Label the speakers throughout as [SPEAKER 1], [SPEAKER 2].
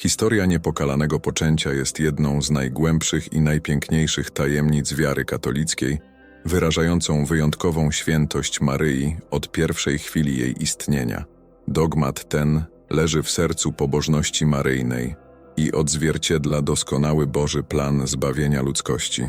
[SPEAKER 1] Historia niepokalanego poczęcia jest jedną z najgłębszych i najpiękniejszych tajemnic wiary katolickiej, wyrażającą wyjątkową świętość Maryi od pierwszej chwili jej istnienia. Dogmat ten leży w sercu pobożności maryjnej i odzwierciedla doskonały Boży plan zbawienia ludzkości.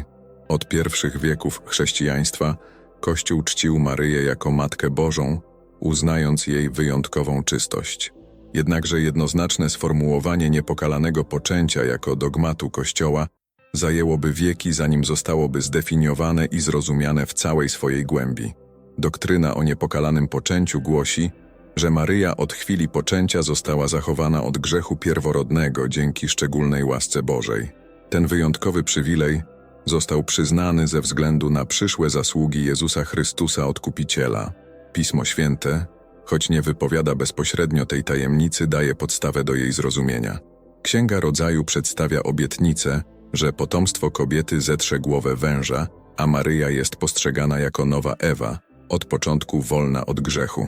[SPEAKER 1] Od pierwszych wieków chrześcijaństwa Kościół czcił Maryję jako Matkę Bożą, uznając jej wyjątkową czystość. Jednakże jednoznaczne sformułowanie niepokalanego poczęcia jako dogmatu Kościoła zajęłoby wieki, zanim zostałoby zdefiniowane i zrozumiane w całej swojej głębi. Doktryna o niepokalanym poczęciu głosi, że Maryja od chwili poczęcia została zachowana od grzechu pierworodnego dzięki szczególnej łasce Bożej. Ten wyjątkowy przywilej został przyznany ze względu na przyszłe zasługi Jezusa Chrystusa Odkupiciela. Pismo Święte, choć nie wypowiada bezpośrednio tej tajemnicy, daje podstawę do jej zrozumienia. Księga Rodzaju przedstawia obietnicę, że potomstwo kobiety zetrze głowę węża, a Maryja jest postrzegana jako nowa Ewa, od początku wolna od grzechu.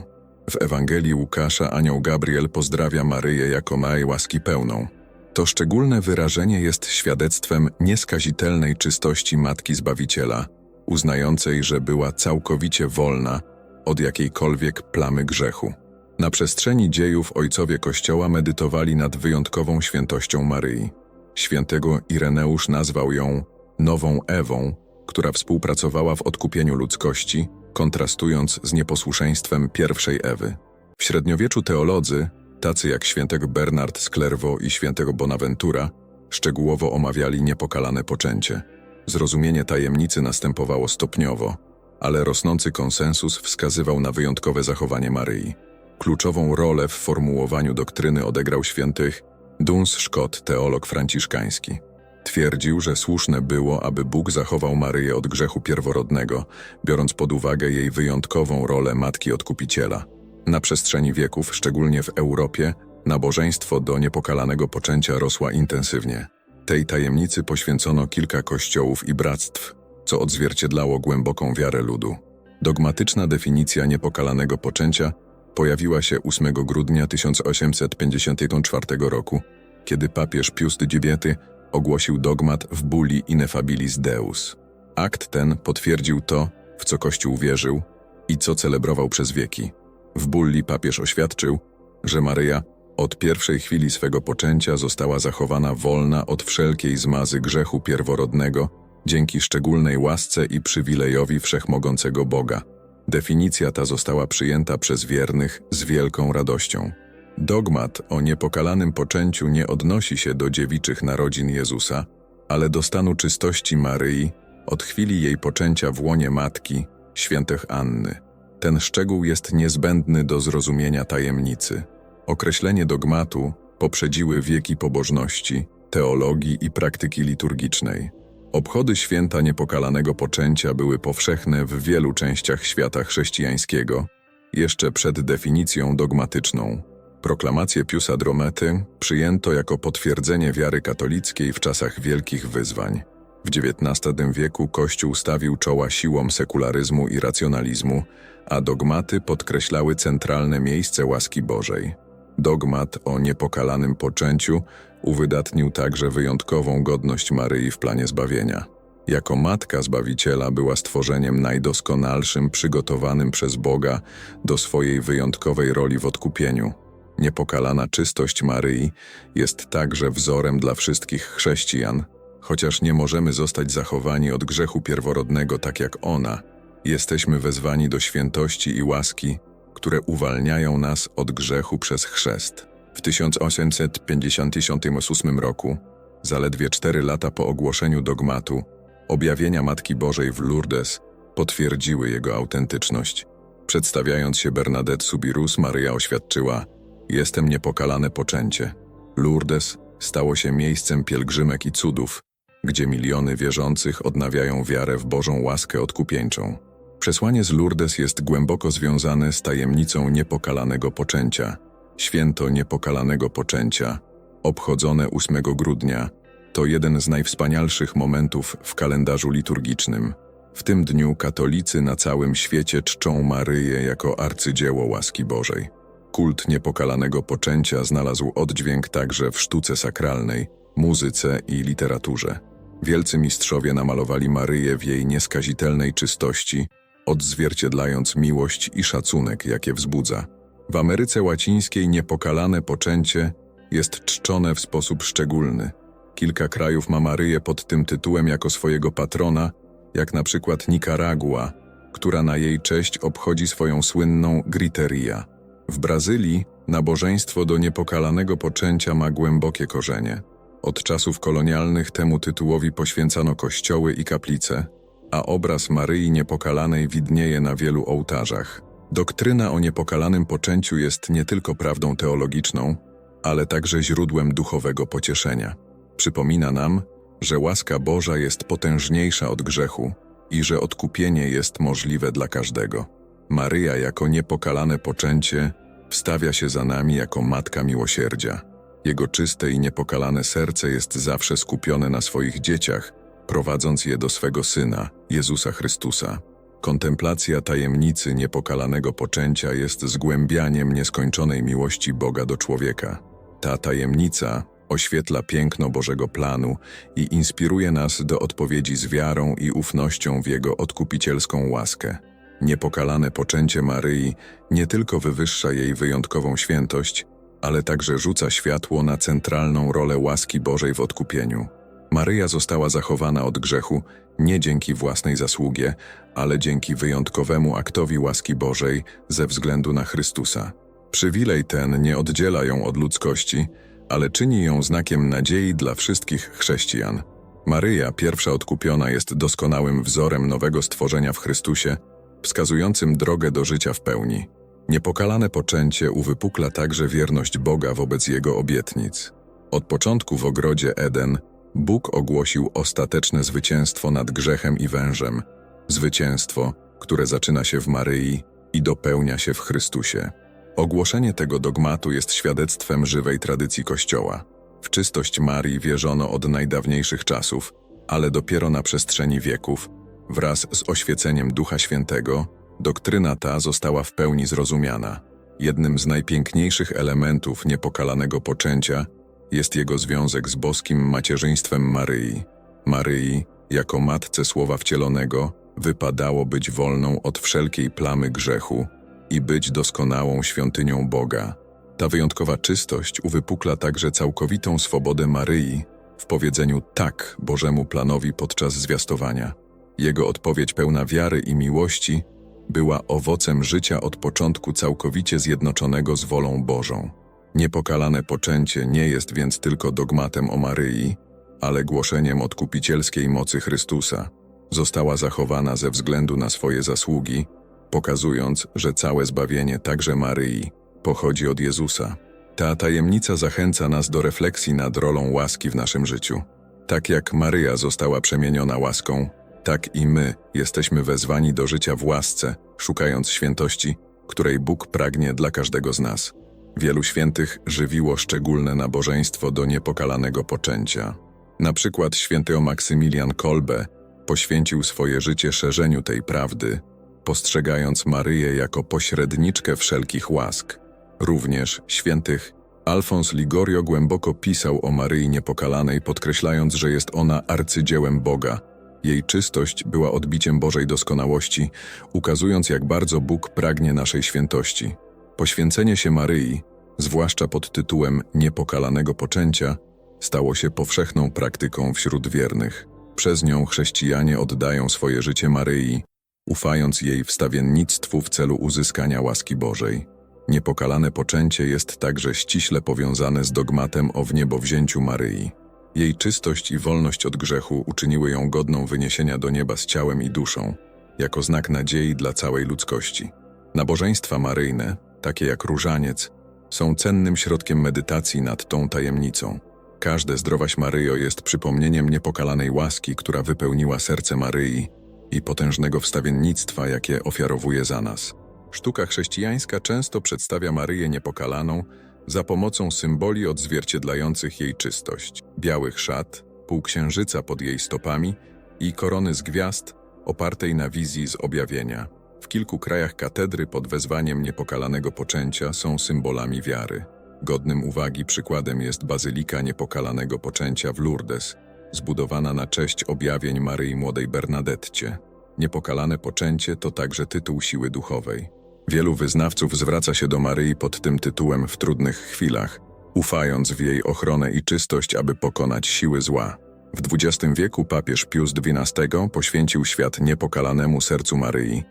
[SPEAKER 1] W Ewangelii Łukasza anioł Gabriel pozdrawia Maryję jako Maj łaski pełną. To szczególne wyrażenie jest świadectwem nieskazitelnej czystości Matki Zbawiciela, uznającej, że była całkowicie wolna od jakiejkolwiek plamy grzechu. Na przestrzeni dziejów ojcowie Kościoła medytowali nad wyjątkową świętością Maryi. Świętego Ireneusz nazwał ją nową Ewą, która współpracowała w odkupieniu ludzkości, kontrastując z nieposłuszeństwem pierwszej Ewy. W średniowieczu teolodzy, tacy jak świętego Bernard z Clairvaux i świętego Bonaventura, szczegółowo omawiali niepokalane poczęcie. Zrozumienie tajemnicy następowało stopniowo, ale rosnący konsensus wskazywał na wyjątkowe zachowanie Maryi. Kluczową rolę w formułowaniu doktryny odegrał świętych Duns Scott, teolog franciszkański. Twierdził, że słuszne było, aby Bóg zachował Maryję od grzechu pierworodnego, biorąc pod uwagę jej wyjątkową rolę Matki Odkupiciela. Na przestrzeni wieków, szczególnie w Europie, nabożeństwo do niepokalanego poczęcia rosła intensywnie. Tej tajemnicy poświęcono kilka kościołów i bractw, co odzwierciedlało głęboką wiarę ludu. Dogmatyczna definicja niepokalanego poczęcia pojawiła się 8 grudnia 1854 roku, kiedy papież Pius IX ogłosił dogmat w bulli Ineffabilis Deus. Akt ten potwierdził to, w co Kościół wierzył i co celebrował przez wieki. W bulli papież oświadczył, że Maryja od pierwszej chwili swego poczęcia została zachowana wolna od wszelkiej zmazy grzechu pierworodnego dzięki szczególnej łasce i przywilejowi wszechmogącego Boga. Definicja ta została przyjęta przez wiernych z wielką radością. Dogmat o niepokalanym poczęciu nie odnosi się do dziewiczych narodzin Jezusa, ale do stanu czystości Maryi od chwili jej poczęcia w łonie Matki, świętych Anny. Ten szczegół jest niezbędny do zrozumienia tajemnicy. Określenie dogmatu poprzedziły wieki pobożności, teologii i praktyki liturgicznej. Obchody święta niepokalanego poczęcia były powszechne w wielu częściach świata chrześcijańskiego, jeszcze przed definicją dogmatyczną. Proklamację Piusa Dromety przyjęto jako potwierdzenie wiary katolickiej w czasach wielkich wyzwań. W XIX wieku Kościół stawił czoła siłom sekularyzmu i racjonalizmu, a dogmaty podkreślały centralne miejsce łaski Bożej. Dogmat o niepokalanym poczęciu uwydatnił także wyjątkową godność Maryi w planie zbawienia. Jako Matka Zbawiciela była stworzeniem najdoskonalszym przygotowanym przez Boga do swojej wyjątkowej roli w odkupieniu. Niepokalana czystość Maryi jest także wzorem dla wszystkich chrześcijan, chociaż nie możemy zostać zachowani od grzechu pierworodnego tak jak ona, jesteśmy wezwani do świętości i łaski, które uwalniają nas od grzechu przez chrzest. W 1858 roku, zaledwie cztery lata po ogłoszeniu dogmatu, objawienia Matki Bożej w Lourdes potwierdziły jego autentyczność. Przedstawiając się Bernadette Subirus, Maryja oświadczyła: Jestem niepokalane poczęcie. Lourdes stało się miejscem pielgrzymek i cudów, gdzie miliony wierzących odnawiają wiarę w Bożą łaskę odkupieńczą. Przesłanie z Lourdes jest głęboko związane z tajemnicą niepokalanego poczęcia. Święto niepokalanego poczęcia, obchodzone 8 grudnia, to jeden z najwspanialszych momentów w kalendarzu liturgicznym. W tym dniu katolicy na całym świecie czczą Maryję jako arcydzieło łaski Bożej. Kult niepokalanego poczęcia znalazł oddźwięk także w sztuce sakralnej, muzyce i literaturze. Wielcy mistrzowie namalowali Maryję w jej nieskazitelnej czystości, odzwierciedlając miłość i szacunek, jakie wzbudza. W Ameryce Łacińskiej niepokalane poczęcie jest czczone w sposób szczególny. Kilka krajów ma Maryję pod tym tytułem jako swojego patrona, jak na przykład Nikaragua, która na jej cześć obchodzi swoją słynną griteria. W Brazylii nabożeństwo do niepokalanego poczęcia ma głębokie korzenie. Od czasów kolonialnych temu tytułowi poświęcano kościoły i kaplice, a obraz Maryi Niepokalanej widnieje na wielu ołtarzach. Doktryna o niepokalanym poczęciu jest nie tylko prawdą teologiczną, ale także źródłem duchowego pocieszenia. Przypomina nam, że łaska Boża jest potężniejsza od grzechu i że odkupienie jest możliwe dla każdego. Maryja jako niepokalane poczęcie wstawia się za nami jako Matka Miłosierdzia. Jego czyste i niepokalane serce jest zawsze skupione na swoich dzieciach, prowadząc je do swego Syna, Jezusa Chrystusa. Kontemplacja tajemnicy niepokalanego poczęcia jest zgłębianiem nieskończonej miłości Boga do człowieka. Ta tajemnica oświetla piękno Bożego planu i inspiruje nas do odpowiedzi z wiarą i ufnością w Jego odkupicielską łaskę. Niepokalane poczęcie Maryi nie tylko wywyższa jej wyjątkową świętość, ale także rzuca światło na centralną rolę łaski Bożej w odkupieniu. Maryja została zachowana od grzechu nie dzięki własnej zasługie, ale dzięki wyjątkowemu aktowi łaski Bożej ze względu na Chrystusa. Przywilej ten nie oddziela ją od ludzkości, ale czyni ją znakiem nadziei dla wszystkich chrześcijan. Maryja, pierwsza odkupiona, jest doskonałym wzorem nowego stworzenia w Chrystusie, wskazującym drogę do życia w pełni. Niepokalane poczęcie uwypukla także wierność Boga wobec Jego obietnic. Od początku w ogrodzie Eden Bóg ogłosił ostateczne zwycięstwo nad grzechem i wężem, zwycięstwo, które zaczyna się w Maryi i dopełnia się w Chrystusie. Ogłoszenie tego dogmatu jest świadectwem żywej tradycji Kościoła. W czystość Marii wierzono od najdawniejszych czasów, ale dopiero na przestrzeni wieków, wraz z oświeceniem Ducha Świętego, doktryna ta została w pełni zrozumiana. Jednym z najpiękniejszych elementów niepokalanego poczęcia jest jego związek z boskim macierzyństwem Maryi. Maryi, jako matce Słowa Wcielonego, wypadało być wolną od wszelkiej plamy grzechu i być doskonałą świątynią Boga. Ta wyjątkowa czystość uwypukla także całkowitą swobodę Maryi w powiedzeniu tak Bożemu planowi podczas zwiastowania. Jego odpowiedź pełna wiary i miłości była owocem życia od początku całkowicie zjednoczonego z wolą Bożą. Niepokalane poczęcie nie jest więc tylko dogmatem o Maryi, ale głoszeniem odkupicielskiej mocy Chrystusa. Została zachowana ze względu na swoje zasługi, pokazując, że całe zbawienie, także Maryi, pochodzi od Jezusa. Ta tajemnica zachęca nas do refleksji nad rolą łaski w naszym życiu. Tak jak Maryja została przemieniona łaską, tak i my jesteśmy wezwani do życia w łasce, szukając świętości, której Bóg pragnie dla każdego z nas. Wielu świętych żywiło szczególne nabożeństwo do niepokalanego poczęcia. Na przykład święty Maksymilian Kolbe poświęcił swoje życie szerzeniu tej prawdy, postrzegając Maryję jako pośredniczkę wszelkich łask. Również świętych Alfons Ligorio głęboko pisał o Maryi Niepokalanej, podkreślając, że jest ona arcydziełem Boga. Jej czystość była odbiciem Bożej doskonałości, ukazując jak bardzo Bóg pragnie naszej świętości. Poświęcenie się Maryi, zwłaszcza pod tytułem niepokalanego poczęcia, stało się powszechną praktyką wśród wiernych. Przez nią chrześcijanie oddają swoje życie Maryi, ufając jej wstawiennictwu w celu uzyskania łaski Bożej. Niepokalane poczęcie jest także ściśle powiązane z dogmatem o wniebowzięciu Maryi. Jej czystość i wolność od grzechu uczyniły ją godną wyniesienia do nieba z ciałem i duszą, jako znak nadziei dla całej ludzkości. Nabożeństwa maryjne, takie jak różaniec, są cennym środkiem medytacji nad tą tajemnicą. Każde zdrowaś Maryjo jest przypomnieniem niepokalanej łaski, która wypełniła serce Maryi i potężnego wstawiennictwa, jakie ofiarowuje za nas. Sztuka chrześcijańska często przedstawia Maryję niepokalaną za pomocą symboli odzwierciedlających jej czystość. Białych szat, półksiężyca pod jej stopami i korony z gwiazd opartej na wizji z objawienia. W kilku krajach katedry pod wezwaniem niepokalanego poczęcia są symbolami wiary. Godnym uwagi przykładem jest Bazylika Niepokalanego Poczęcia w Lourdes, zbudowana na cześć objawień Maryi Młodej Bernadetcie. Niepokalane poczęcie to także tytuł siły duchowej. Wielu wyznawców zwraca się do Maryi pod tym tytułem w trudnych chwilach, ufając w jej ochronę i czystość, aby pokonać siły zła. W XX wieku papież Pius XII poświęcił świat niepokalanemu sercu Maryi,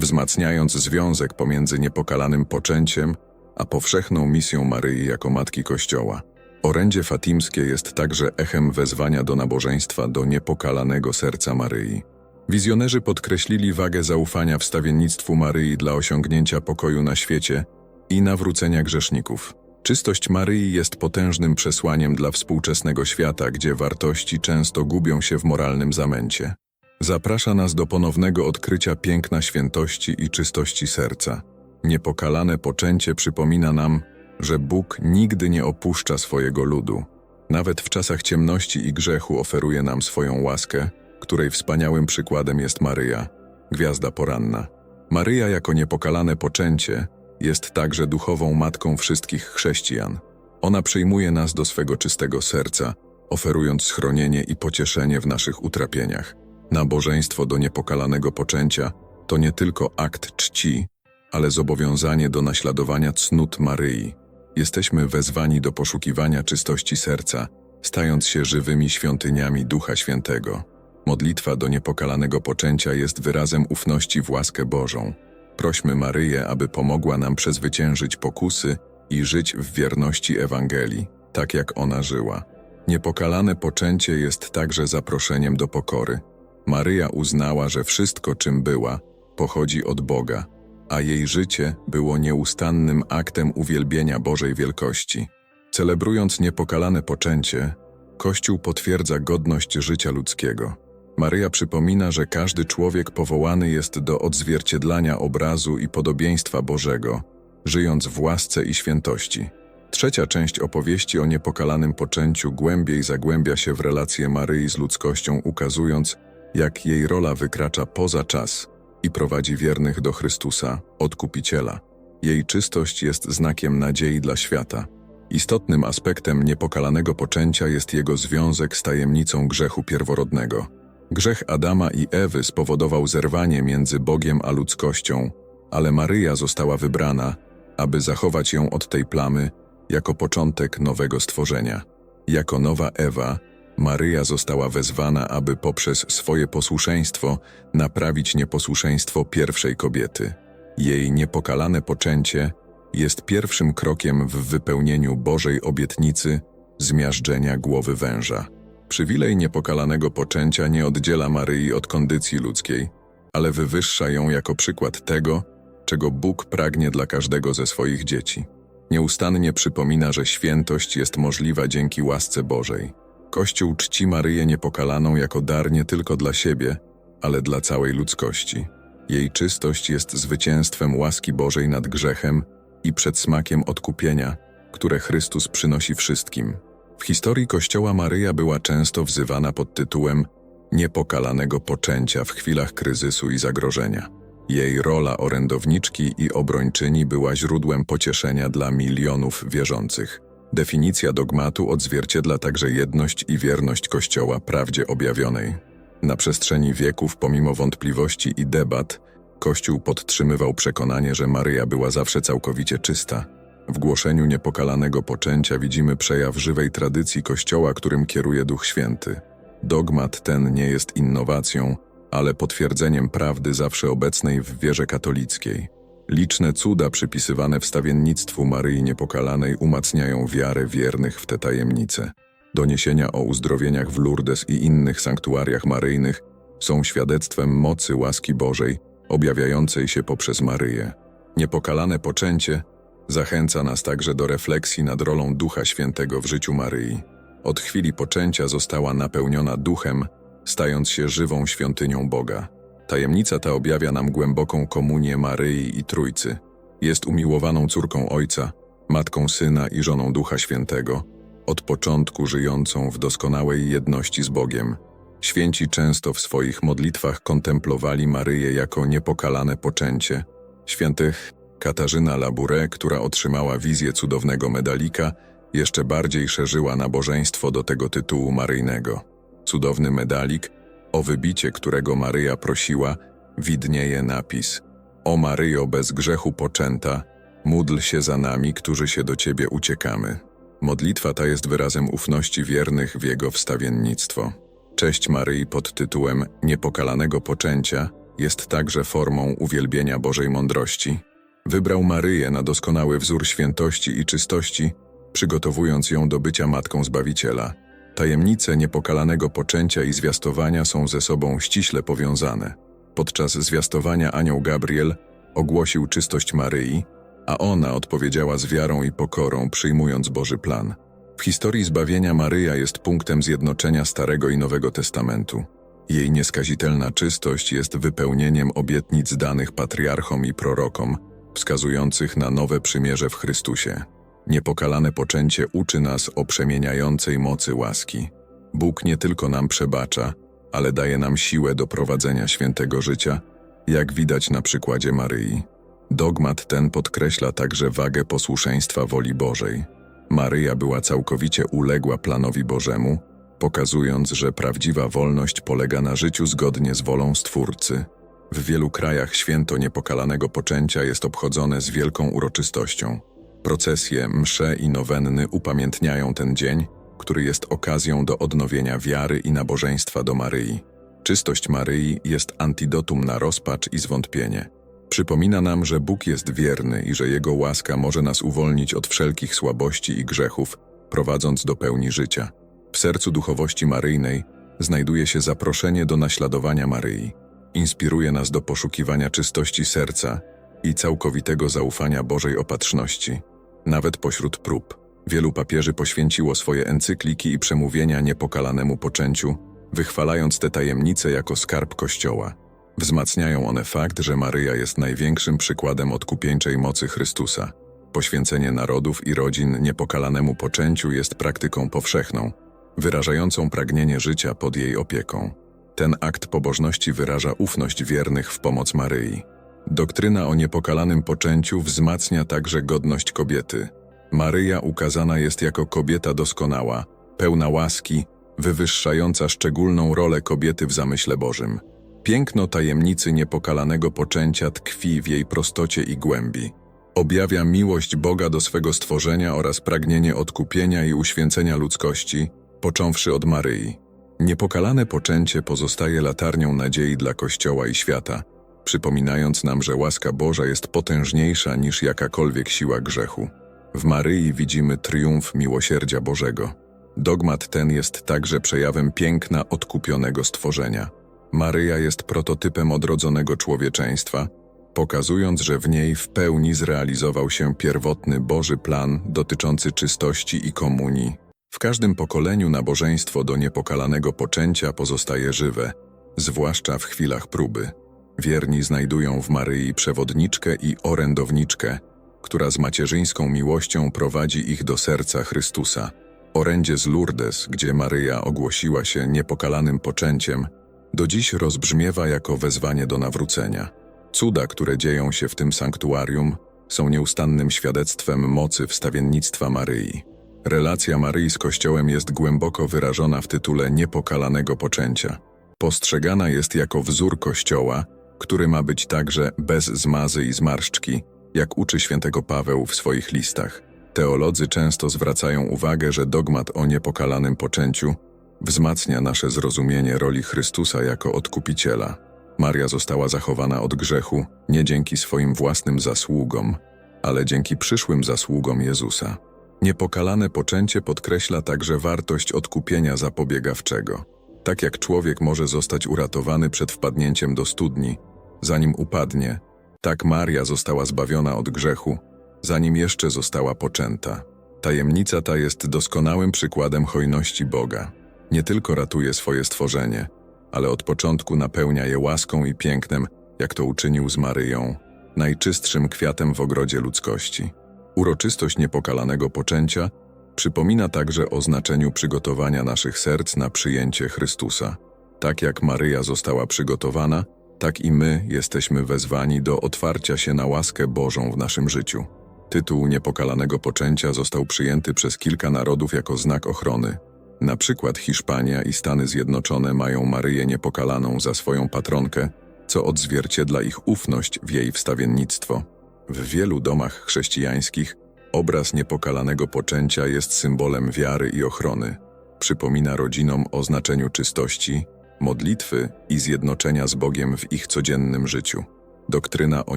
[SPEAKER 1] wzmacniając związek pomiędzy niepokalanym poczęciem a powszechną misją Maryi jako Matki Kościoła. Orędzie fatimskie jest także echem wezwania do nabożeństwa do niepokalanego serca Maryi. Wizjonerzy podkreślili wagę zaufania wstawiennictwu Maryi dla osiągnięcia pokoju na świecie i nawrócenia grzeszników. Czystość Maryi jest potężnym przesłaniem dla współczesnego świata, gdzie wartości często gubią się w moralnym zamęcie. Zaprasza nas do ponownego odkrycia piękna świętości i czystości serca. Niepokalane poczęcie przypomina nam, że Bóg nigdy nie opuszcza swojego ludu. Nawet w czasach ciemności i grzechu oferuje nam swoją łaskę, której wspaniałym przykładem jest Maryja, gwiazda poranna. Maryja jako niepokalane poczęcie jest także duchową matką wszystkich chrześcijan. Ona przyjmuje nas do swego czystego serca, oferując schronienie i pocieszenie w naszych utrapieniach. Nabożeństwo do niepokalanego poczęcia to nie tylko akt czci, ale zobowiązanie do naśladowania cnót Maryi. Jesteśmy wezwani do poszukiwania czystości serca, stając się żywymi świątyniami Ducha Świętego. Modlitwa do niepokalanego poczęcia jest wyrazem ufności w łaskę Bożą. Prośmy Maryję, aby pomogła nam przezwyciężyć pokusy i żyć w wierności Ewangelii, tak jak ona żyła. Niepokalane poczęcie jest także zaproszeniem do pokory. Maryja uznała, że wszystko, czym była, pochodzi od Boga, a jej życie było nieustannym aktem uwielbienia Bożej wielkości. Celebrując niepokalane poczęcie, Kościół potwierdza godność życia ludzkiego. Maryja przypomina, że każdy człowiek powołany jest do odzwierciedlania obrazu i podobieństwa Bożego, żyjąc w łasce i świętości. Trzecia część opowieści o niepokalanym poczęciu głębiej zagłębia się w relacje Maryi z ludzkością, ukazując, jak jej rola wykracza poza czas i prowadzi wiernych do Chrystusa, Odkupiciela. Jej czystość jest znakiem nadziei dla świata. Istotnym aspektem niepokalanego poczęcia jest jego związek z tajemnicą grzechu pierworodnego. Grzech Adama i Ewy spowodował zerwanie między Bogiem a ludzkością, ale Maryja została wybrana, aby zachować ją od tej plamy jako początek nowego stworzenia. Jako nowa Ewa, Maryja została wezwana, aby poprzez swoje posłuszeństwo naprawić nieposłuszeństwo pierwszej kobiety. Jej niepokalane poczęcie jest pierwszym krokiem w wypełnieniu Bożej obietnicy zmiażdżenia głowy węża. Przywilej niepokalanego poczęcia nie oddziela Maryi od kondycji ludzkiej, ale wywyższa ją jako przykład tego, czego Bóg pragnie dla każdego ze swoich dzieci. Nieustannie przypomina, że świętość jest możliwa dzięki łasce Bożej. Kościół czci Maryję niepokalaną jako dar nie tylko dla siebie, ale dla całej ludzkości. Jej czystość jest zwycięstwem łaski Bożej nad grzechem i przedsmakiem odkupienia, które Chrystus przynosi wszystkim. W historii Kościoła Maryja była często wzywana pod tytułem niepokalanego poczęcia w chwilach kryzysu i zagrożenia. Jej rola orędowniczki i obrończyni była źródłem pocieszenia dla milionów wierzących. Definicja dogmatu odzwierciedla także jedność i wierność Kościoła prawdzie objawionej. Na przestrzeni wieków, pomimo wątpliwości i debat, Kościół podtrzymywał przekonanie, że Maryja była zawsze całkowicie czysta. W głoszeniu niepokalanego poczęcia widzimy przejaw żywej tradycji Kościoła, którym kieruje Duch Święty. Dogmat ten nie jest innowacją, ale potwierdzeniem prawdy zawsze obecnej w wierze katolickiej. Liczne cuda przypisywane wstawiennictwu Maryi Niepokalanej umacniają wiarę wiernych w te tajemnice. Doniesienia o uzdrowieniach w Lourdes i innych sanktuariach maryjnych są świadectwem mocy łaski Bożej, objawiającej się poprzez Maryję. Niepokalane poczęcie zachęca nas także do refleksji nad rolą Ducha Świętego w życiu Maryi. Od chwili poczęcia została napełniona duchem, stając się żywą świątynią Boga. Tajemnica ta objawia nam głęboką komunię Maryi i Trójcy. Jest umiłowaną córką Ojca, matką Syna i żoną Ducha Świętego, od początku żyjącą w doskonałej jedności z Bogiem. Święci często w swoich modlitwach kontemplowali Maryję jako niepokalane poczęcie. Świętych Katarzyna Labouré, która otrzymała wizję cudownego medalika, jeszcze bardziej szerzyła nabożeństwo do tego tytułu maryjnego. Cudowny medalik, o wybicie którego Maryja prosiła, widnieje napis O Maryjo bez grzechu poczęta, módl się za nami, którzy się do Ciebie uciekamy. Modlitwa ta jest wyrazem ufności wiernych w Jego wstawiennictwo. Cześć Maryi pod tytułem Niepokalanego Poczęcia jest także formą uwielbienia Bożej mądrości. Wybrał Maryję na doskonały wzór świętości i czystości, przygotowując ją do bycia Matką Zbawiciela. Tajemnice niepokalanego poczęcia i zwiastowania są ze sobą ściśle powiązane. Podczas zwiastowania anioł Gabriel ogłosił czystość Maryi, a ona odpowiedziała z wiarą i pokorą, przyjmując Boży plan. W historii zbawienia Maryja jest punktem zjednoczenia Starego i Nowego Testamentu. Jej nieskazitelna czystość jest wypełnieniem obietnic danych patriarchom i prorokom, wskazujących na nowe przymierze w Chrystusie. Niepokalane poczęcie uczy nas o przemieniającej mocy łaski. Bóg nie tylko nam przebacza, ale daje nam siłę do prowadzenia świętego życia, jak widać na przykładzie Maryi. Dogmat ten podkreśla także wagę posłuszeństwa woli Bożej. Maryja była całkowicie uległa planowi Bożemu, pokazując, że prawdziwa wolność polega na życiu zgodnie z wolą Stwórcy. W wielu krajach święto niepokalanego poczęcia jest obchodzone z wielką uroczystością. Procesje, msze i nowenny upamiętniają ten dzień, który jest okazją do odnowienia wiary i nabożeństwa do Maryi. Czystość Maryi jest antidotum na rozpacz i zwątpienie. Przypomina nam, że Bóg jest wierny i że Jego łaska może nas uwolnić od wszelkich słabości i grzechów, prowadząc do pełni życia. W sercu duchowości maryjnej znajduje się zaproszenie do naśladowania Maryi. Inspiruje nas do poszukiwania czystości serca i całkowitego zaufania Bożej opatrzności. Nawet pośród prób, wielu papieży poświęciło swoje encykliki i przemówienia niepokalanemu poczęciu, wychwalając te tajemnice jako skarb Kościoła. Wzmacniają one fakt, że Maryja jest największym przykładem odkupieńczej mocy Chrystusa. Poświęcenie narodów i rodzin niepokalanemu poczęciu jest praktyką powszechną, wyrażającą pragnienie życia pod jej opieką. Ten akt pobożności wyraża ufność wiernych w pomoc Maryi. Doktryna o niepokalanym poczęciu wzmacnia także godność kobiety. Maryja ukazana jest jako kobieta doskonała, pełna łaski, wywyższająca szczególną rolę kobiety w zamyśle Bożym. Piękno tajemnicy niepokalanego poczęcia tkwi w jej prostocie i głębi. Objawia miłość Boga do swego stworzenia oraz pragnienie odkupienia i uświęcenia ludzkości, począwszy od Maryi. Niepokalane poczęcie pozostaje latarnią nadziei dla Kościoła i świata, przypominając nam, że łaska Boża jest potężniejsza niż jakakolwiek siła grzechu. W Maryi widzimy triumf miłosierdzia Bożego. Dogmat ten jest także przejawem piękna odkupionego stworzenia. Maryja jest prototypem odrodzonego człowieczeństwa, pokazując, że w niej w pełni zrealizował się pierwotny Boży plan dotyczący czystości i komunii. W każdym pokoleniu nabożeństwo do niepokalanego poczęcia pozostaje żywe, zwłaszcza w chwilach próby. Wierni znajdują w Maryi przewodniczkę i orędowniczkę, która z macierzyńską miłością prowadzi ich do serca Chrystusa. Orędzie z Lourdes, gdzie Maryja ogłosiła się niepokalanym poczęciem, do dziś rozbrzmiewa jako wezwanie do nawrócenia. Cuda, które dzieją się w tym sanktuarium, są nieustannym świadectwem mocy wstawiennictwa Maryi. Relacja Maryi z Kościołem jest głęboko wyrażona w tytule niepokalanego poczęcia. Postrzegana jest jako wzór Kościoła, który ma być także bez zmazy i zmarszczki, jak uczy świętego Paweł w swoich listach. Teolodzy często zwracają uwagę, że dogmat o niepokalanym poczęciu wzmacnia nasze zrozumienie roli Chrystusa jako odkupiciela. Maria została zachowana od grzechu nie dzięki swoim własnym zasługom, ale dzięki przyszłym zasługom Jezusa. Niepokalane poczęcie podkreśla także wartość odkupienia zapobiegawczego. Tak jak człowiek może zostać uratowany przed wpadnięciem do studni, zanim upadnie, tak Maria została zbawiona od grzechu, zanim jeszcze została poczęta. Tajemnica ta jest doskonałym przykładem hojności Boga. Nie tylko ratuje swoje stworzenie, ale od początku napełnia je łaską i pięknem, jak to uczynił z Maryją, najczystszym kwiatem w ogrodzie ludzkości. Uroczystość niepokalanego poczęcia przypomina także o znaczeniu przygotowania naszych serc na przyjęcie Chrystusa. Tak jak Maryja została przygotowana, tak i my jesteśmy wezwani do otwarcia się na łaskę Bożą w naszym życiu. Tytuł niepokalanego poczęcia został przyjęty przez kilka narodów jako znak ochrony. Na przykład Hiszpania i Stany Zjednoczone mają Maryję Niepokalaną za swoją patronkę, co odzwierciedla ich ufność w jej wstawiennictwo. W wielu domach chrześcijańskich obraz niepokalanego poczęcia jest symbolem wiary i ochrony. Przypomina rodzinom o znaczeniu czystości, modlitwy i zjednoczenia z Bogiem w ich codziennym życiu. Doktryna o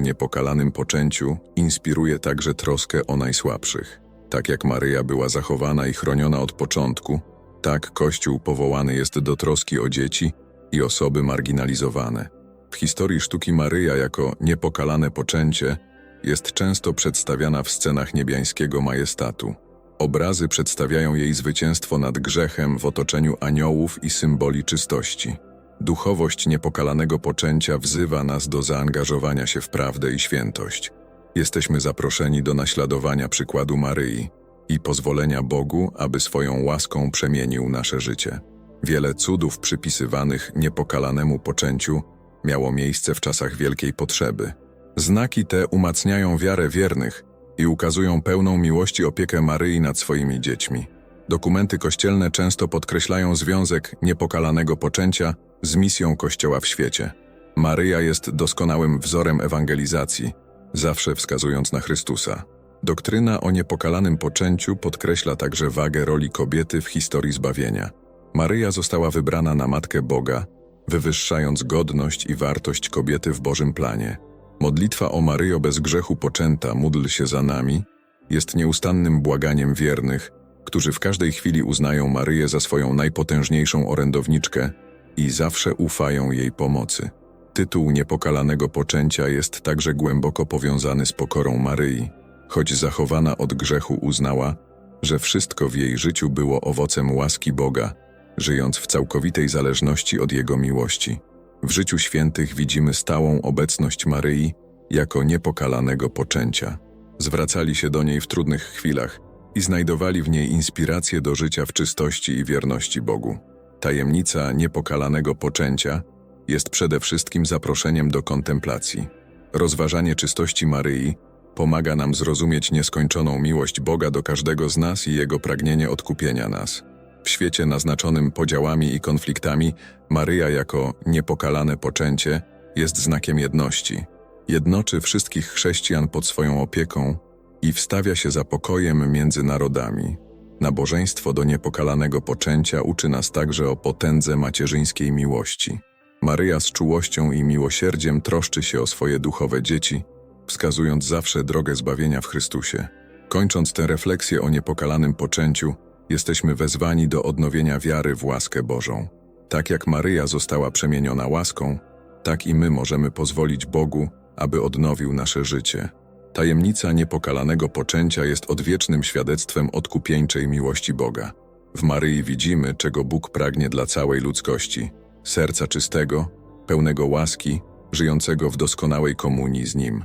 [SPEAKER 1] niepokalanym poczęciu inspiruje także troskę o najsłabszych. Tak jak Maryja była zachowana i chroniona od początku, tak Kościół powołany jest do troski o dzieci i osoby marginalizowane. W historii sztuki Maryja jako niepokalane poczęcie jest często przedstawiana w scenach niebiańskiego majestatu. Obrazy przedstawiają jej zwycięstwo nad grzechem w otoczeniu aniołów i symboli czystości. Duchowość niepokalanego poczęcia wzywa nas do zaangażowania się w prawdę i świętość. Jesteśmy zaproszeni do naśladowania przykładu Maryi i pozwolenia Bogu, aby swoją łaską przemienił nasze życie. Wiele cudów przypisywanych niepokalanemu poczęciu miało miejsce w czasach wielkiej potrzeby. Znaki te umacniają wiarę wiernych i ukazują pełną miłości opiekę Maryi nad swoimi dziećmi. Dokumenty kościelne często podkreślają związek niepokalanego poczęcia z misją Kościoła w świecie. Maryja jest doskonałym wzorem ewangelizacji, zawsze wskazując na Chrystusa. Doktryna o niepokalanym poczęciu podkreśla także wagę roli kobiety w historii zbawienia. Maryja została wybrana na Matkę Boga, wywyższając godność i wartość kobiety w Bożym planie. Modlitwa o Maryjo bez grzechu poczęta, módl się za nami, jest nieustannym błaganiem wiernych, którzy w każdej chwili uznają Maryję za swoją najpotężniejszą orędowniczkę i zawsze ufają jej pomocy. Tytuł niepokalanego poczęcia jest także głęboko powiązany z pokorą Maryi, choć zachowana od grzechu uznała, że wszystko w jej życiu było owocem łaski Boga, żyjąc w całkowitej zależności od Jego miłości. W życiu świętych widzimy stałą obecność Maryi jako niepokalanego poczęcia. Zwracali się do niej w trudnych chwilach i znajdowali w niej inspirację do życia w czystości i wierności Bogu. Tajemnica niepokalanego poczęcia jest przede wszystkim zaproszeniem do kontemplacji. Rozważanie czystości Maryi pomaga nam zrozumieć nieskończoną miłość Boga do każdego z nas i Jego pragnienie odkupienia nas. W świecie naznaczonym podziałami i konfliktami, Maryja jako niepokalane poczęcie jest znakiem jedności. Jednoczy wszystkich chrześcijan pod swoją opieką i wstawia się za pokojem między narodami. Nabożeństwo do niepokalanego poczęcia uczy nas także o potędze macierzyńskiej miłości. Maryja z czułością i miłosierdziem troszczy się o swoje duchowe dzieci, wskazując zawsze drogę zbawienia w Chrystusie. Kończąc tę refleksję o niepokalanym poczęciu, jesteśmy wezwani do odnowienia wiary w łaskę Bożą. Tak jak Maryja została przemieniona łaską, tak i my możemy pozwolić Bogu, aby odnowił nasze życie. Tajemnica niepokalanego poczęcia jest odwiecznym świadectwem odkupieńczej miłości Boga. W Maryi widzimy, czego Bóg pragnie dla całej ludzkości serca czystego, pełnego łaski, żyjącego w doskonałej komunii z Nim.